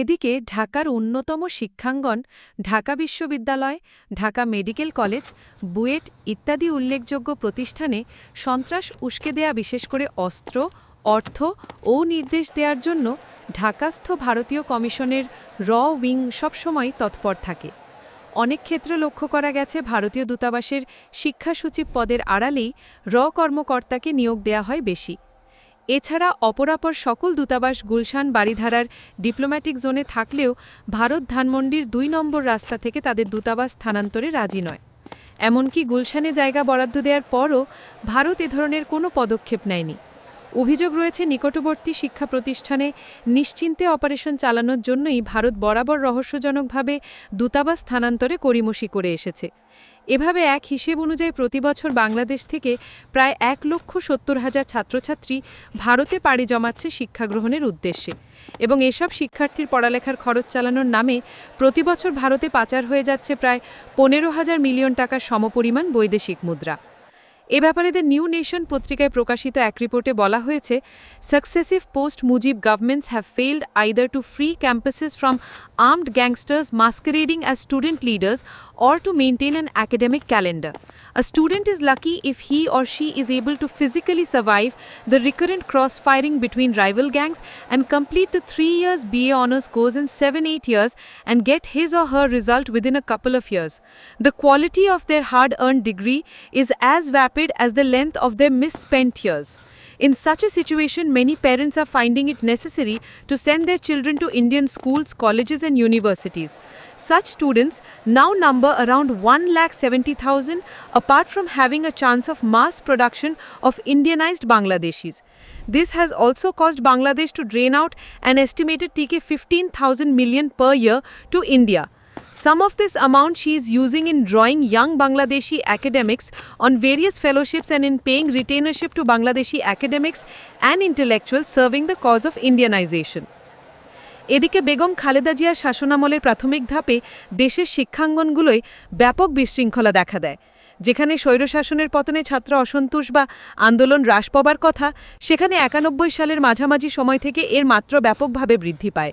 এদিকে ঢাকার অন্যতম শিক্ষাঙ্গন, ঢাকা বিশ্ববিদ্যালয়, ঢাকা মেডিকেল কলেজ, বুয়েট ইত্যাদি উল্লেখযোগ্য প্রতিষ্ঠানে সন্ত্রাস উস্কে দেয়া বিশেষ করে অস্ত্র, অর্থ ও নির্দেশ দেওয়ার জন্য ঢাকাস্থ ভারতীয় কমিশনের র উইং সবসময় তৎপর থাকে। অনেক ক্ষেত্রে লক্ষ্য করা গেছে ভারতীয় দূতাবাসের শিক্ষাসূচিব পদের আড়ালেই র কর্মকর্তাকে নিয়োগ দেয়া হয় বেশি। এছাড়া অপরাপর সকল দূতাবাস গুলশান বাড়িধারার ডিপ্লোম্যাটিক জোনে থাকলেও ভারত ধানমন্ডির দুই নম্বর রাস্তা থেকে তাদের দূতাবাস স্থানান্তরে রাজি নয়। এমনকি গুলশানে জায়গা বরাদ্দ দেওয়ার পরও ভারত এ ধরনের কোনো পদক্ষেপ নেয়নি। অভিযোগ রয়েছে, নিকটবর্তী শিক্ষা প্রতিষ্ঠানে নিশ্চিন্তে অপারেশন চালানোর জন্যই ভারত বরাবর রহস্যজনকভাবে দূতাবাস স্থানান্তরে করিমসি করে এসেছে। এভাবে এক হিসেব অনুযায়ী প্রতিবছর বাংলাদেশ থেকে প্রায় এক লক্ষ সত্তর হাজার ছাত্রছাত্রী ভারতে পাড়ি জমাচ্ছে শিক্ষা গ্রহণের উদ্দেশ্যে এবং এসব শিক্ষার্থীর পড়ালেখার খরচ চালানোর নামে প্রতিবছর ভারতে পাচার হয়ে যাচ্ছে প্রায় পনেরো হাজার মিলিয়ন টাকার সমপরিমাণ বৈদেশিক মুদ্রা। এ ব্যাপারে দ্য নিউ নেশন পত্রিকায় প্রকাশিত এক রিপোর্টে বলা হয়েছে successive post Mujib governments have failed either to free campuses from armed gangsters masquerading as student leaders or to maintain an academic calendar. A student is lucky if he or she is able to physically survive the recurrent cross-firing between rival gangs and complete the three years BA honours course in 7-8 years and get his or her result within a couple of years. The quality of their hard-earned degree is as vapid as the length of their misspent years. In such a situation, many parents are finding it necessary to send their children to Indian schools, colleges, and universities. Such students now number around 1,70,000, apart from having a chance of mass production of Indianized Bangladeshis. This has also caused Bangladesh to drain out an estimated TK 15,000 million per year to India. Some of this amount she is using in drawing young Bangladeshi academics on various fellowships and in paying retainership to Bangladeshi academics and intellectuals serving the cause of Indianization. এদিকে বেগম খালেদা জিয়ার শাসনামলের প্রাথমিক ধাপে দেশের শিক্ষাঙ্গনগুলোয় ব্যাপক বিশৃঙ্খলা দেখা দেয় যেখানে স্বৈরশাসনের পতনে ছাত্র অসন্তোষ বা আন্দোলন হ্রাস পাবার কথা সেখানে একানব্বই সালের মাঝামাঝি সময় থেকে এর মাত্র ব্যাপকভাবে বৃদ্ধি পায়